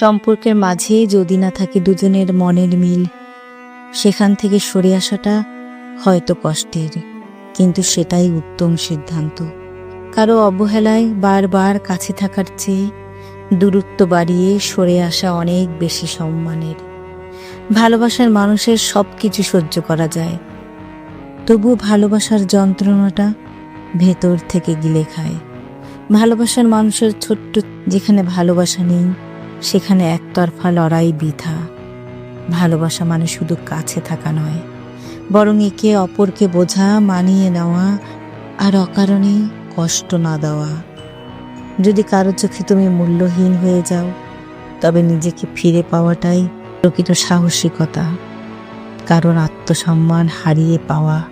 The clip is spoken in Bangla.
সম্পর্কের মাঝে যদি না থাকে দুজনের মনের মিল, সেখান থেকে সরে আসাটা হয়তো কষ্টের, কিন্তু সেটাই উত্তম সিদ্ধান্ত। কারও অবহেলায় বারবার কাছে থাকার চেয়ে দূরত্ব বাড়িয়ে সরে আসা অনেক বেশি সম্মানের। ভালোবাসার মানুষের সব কিছু সহ্য করা যায় তবু ভালোবাসার যন্ত্রণাটা ভেতর থেকে গিলে খায়। ভালোবাসার মানুষের ছোট্ট যেখানে ভালোবাসা নেই সেখানে একতরফা লড়াই বৃথা ভালোবাসা মানে শুধু কাছে থাকা নয়, বরং একে অপরকে বোঝা, মানিয়ে নেওয়া আর অকারণে কষ্ট না দেওয়া। যদি কারও চোখে তুমি মূল্যহীন হয়ে যাও, তবে নিজেকে ফিরে পাওয়াটাই প্রকৃত সাহসিকতা। কারণ আত্মসম্মান হারিয়ে পাওয়া